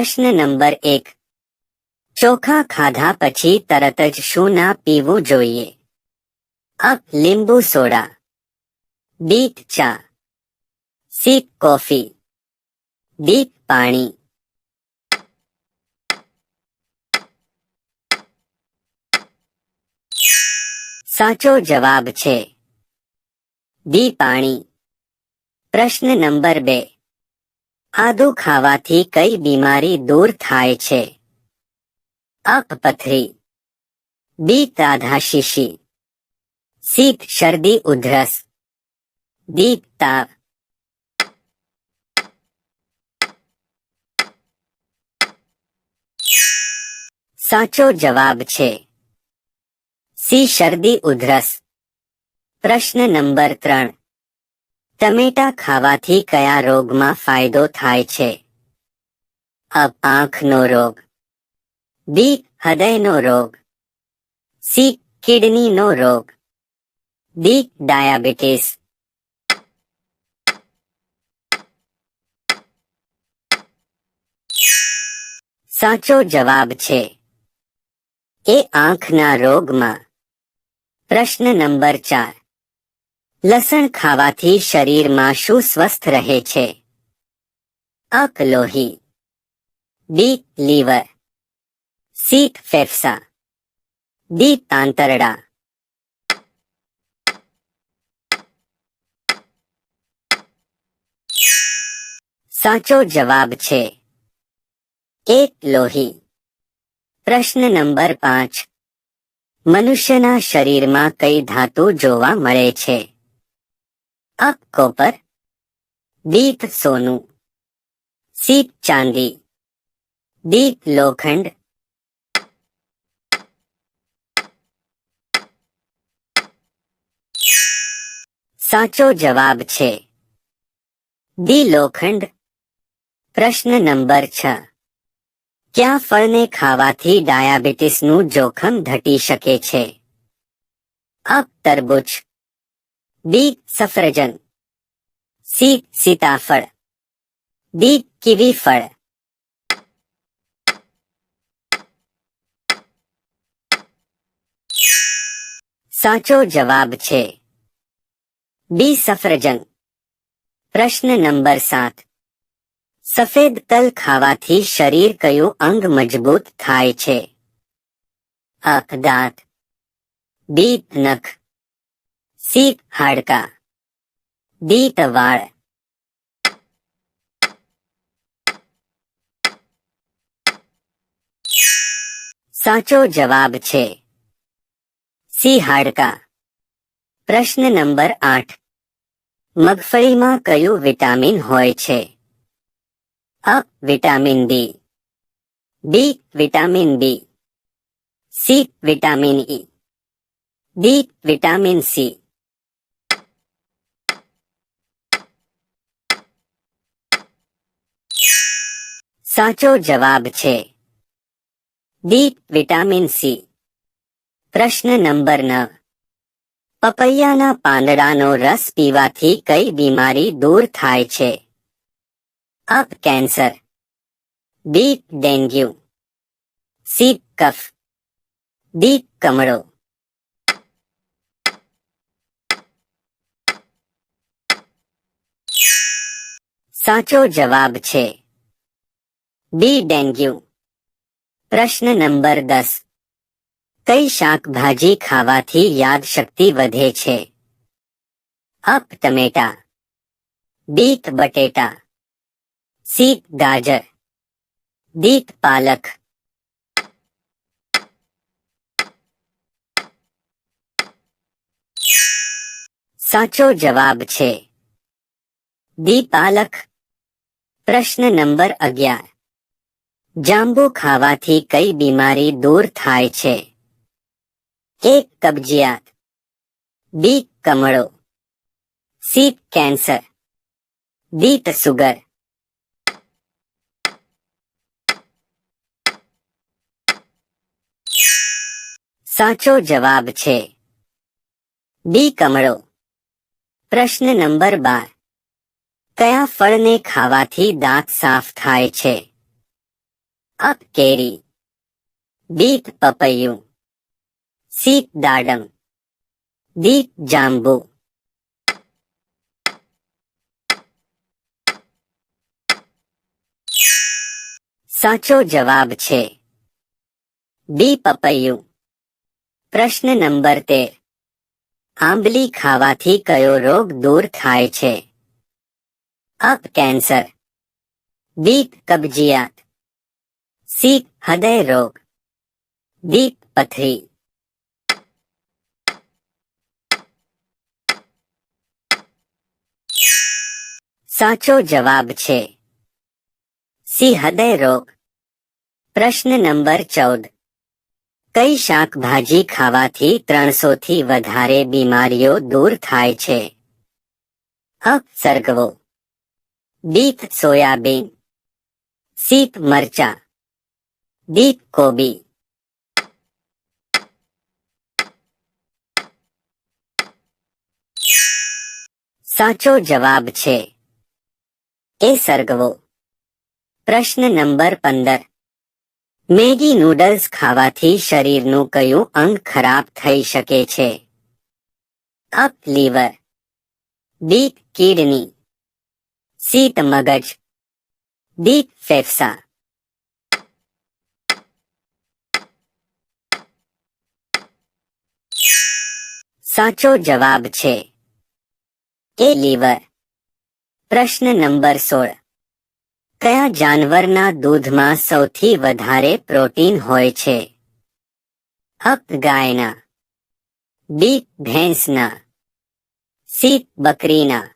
પ્રશ્ન નંબર એક. ચોખા ખાધા પછી તરત જ શું ના પીવું જોઈએ? અપ લીંબુ સોડા. બીટ ચા. સીપ કોફી. ડીપ પાણી. સાચો જવાબ છે. દી પાણી. પ્રશ્ન નંબર બે. આદુ ખાવાથી કઈ બીમારી દૂર થાય છે? અપ પથરી બી તાધાશીશી સીત શરદી ઉધરસ દીપ તાવ. સાચો જવાબ છે સી શરદી ઉધરસ. પ્રશ્ન નંબર ત્રણ. ટમેટા ખાવાથી કયા રોગમાં ફાયદો થાય છે? અપ આંખનો રોગ. બી, હૃદયનો રોગ. સી, કિડનીનો રોગ. D, diabetes. સાચો જવાબ છે. એ આંખના રોગમાં. પ્રશ્ન નંબર ચાર. લસણ ખાવાથી શરીરમાં શું સ્વસ્થ રહે છે? અક લોહી બી લીવર સી ફેફસા ડી તાંતરડા. સાચો જવાબ છે એક લોહી. પ્રશ્ન નંબર પાંચ. મનુષ્યના શરીરમાં કઈ ધાતુ જોવા મળે છે? અક કોપર દીપ સોનું સીપ ચાંદી દીપ લોખંડ સાચો જવાબ છે દી લોખંડ પ્રશ્ન નંબર છ ક્યાં ફળને ખાવાથી ડાયાબિટીસનું જોખમ ઘટી શકે છે અપ તરબૂચ બી સફરજન સી સીતાફળ ડી કીવી ફળ સાચો જવાબ છે બી સફરજન પ્રશ્ન નંબર સાત સફેદ તલ ખાવાથી શરીર કયું અંગ મજબૂત થાય છે અક દાંત બી નખ સી હાડકા. દીત વાળ. સાચો જવાબ છે. સી હાડકા. પ્રશ્ન નંબર આઠ. મગફળીમાં કયું વિટામિન હોય છે? અ, vitamin D B, vitamin B. C, vitamin E. D, vitamin C. સાચો જવાબ છે. ડી વિટામિન સી પ્રશ્ન નંબર નવ. પપૈયાના પાંદડાનો રસ પીવાથી કઈ બીમારી દૂર થાય છે? Up cancer. B dengue. C કફ. ડી કમળો. સાચો જવાબ છે. બી ડેન્ગ્યુ પ્રશ્ન નંબર દસ. કઈ શાકભાજી ખાવાથી યાદશક્તિ વધે છે? અપ ટમેટા બીટ બટેટા સી ગાજર. દીટ પાલક. સાચો જવાબ છે. દી પાલક. પ્રશ્ન નંબર અગિયાર. જાંબુ ખાવાથી કઈ બીમારી દૂર થાય છે? એક કબજિયાત? બી કમળો. C cancer. દીટ સુગર. સાચો જવાબ છે. બી કમળો. પ્રશ્ન નંબર બાર. કયા ફળને ખાવાથી દાંત સાફ થાય છે? અપ કેરી બી પપૈયું સી દાડમ દી જાંબુ સાચો જવાબ છે બી પપૈયું પ્રશ્ન નંબર તેર આંબલી ખાવાથી કયો રોગ દૂર થાય છે અપ કેન્સર બીપ કબજિયાત સી હૃદય રોગ ડી પથરી સાચો જવાબ છે સી હૃદય રોગ પ્રશ્ન નંબર ચૌદ કઈ શાકભાજી ખાવાથી ત્રણસો થી વધારે બીમારીઓ દૂર થાય છે અ સરગવો બીટ સોયાબીન સીપ મરચા ડી કોબી સાચો જવાબ છે એ સરગવો પ્રશ્ન નંબર પંદર મેગી નૂડલ્સ ખાવાથી શરીરનું કયું અંગ ખરાબ થઈ શકે છે અપ લીવર બી કિડની સીત મગજ ડી ફેફસા સાચો જવાબ છે. એ લીવર પ્રશ્ન નંબર સોળ. કયા જાનવરના દૂધમાં સૌથી વધારે પ્રોટીન હોય છે? અક ગાયના. બી, ભેંસના. સી, બકરીના.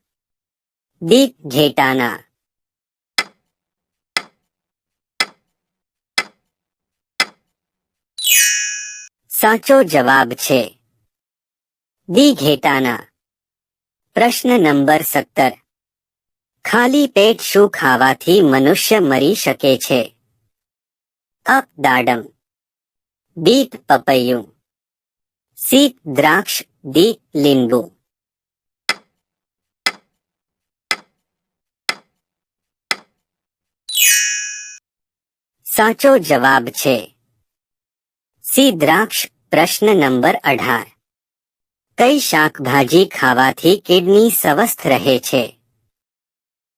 ડી, ઘેટાના. સાચો જવાબ છે. ડી ઘેટાના પ્રશ્ન નંબર સત્તર ખાલી પેટ શું ખાવાથી મનુષ્ય મરી શકે છે? અપ દાડમ। બી પપૈયું। સી દ્રાક્ષ દી લીંબુ। સાચો જવાબ છે. સી દ્રાક્ષ, પ્રશ્ન નંબર અઢાર. કઈ શાકભાજી ખાવાથી કિડની સ્વસ્થ રહે છે?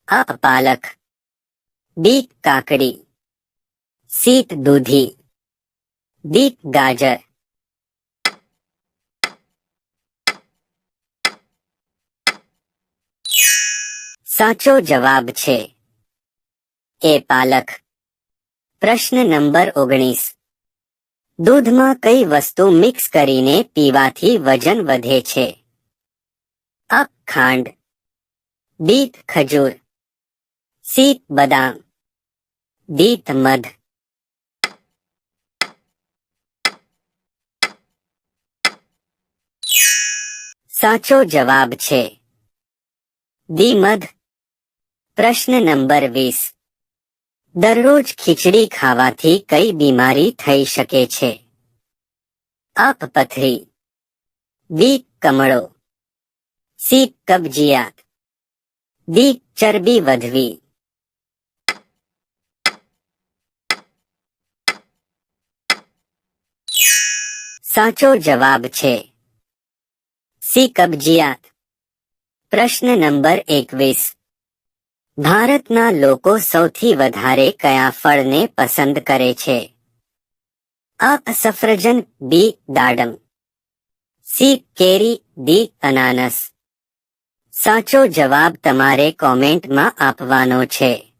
અ, પાલક. બી, કાકડી. સીત દૂધી. ડી, ગાજર. સાચો જવાબ છે એ પાલક. પ્રશ્ન નંબર ઓગણીસ. દૂધમાં કઈ વસ્તુ મિક્સ કરીને પીવાથી વજન વધે છે? અપ ખાંડ, બીટ ખજૂર સીત બદામ દીત મધ. સાચો જવાબ છે દી મધ. પ્રશ્ન નંબર વીસ. દરરોજ ખીચડી ખાવાથી કઈ બીમારી થઈ શકે છે? અપ પથરી. બી કમળો. સી કબજિયાત. દી ચરબી વધવી. સાચો જવાબ છે. સી કબજિયાત. પ્રશ્ન નંબર એકવીસ. ભારતના લોકો સૌથી વધારે કયા ફળને પસંદ કરે છે? અ, સફરજન, બી, દાડમ. સી, કેરી, ડી, અનાનસ. સાચો જવાબ તમારે કોમેન્ટમાં આપવાનો છે.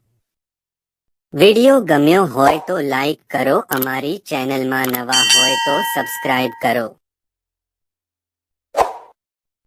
વિડિયો ગમ્યો હોય તો લાઈક કરો, અમારી ચેનલમાં નવા હોય તો સબસ્ક્રાઇબ કરો.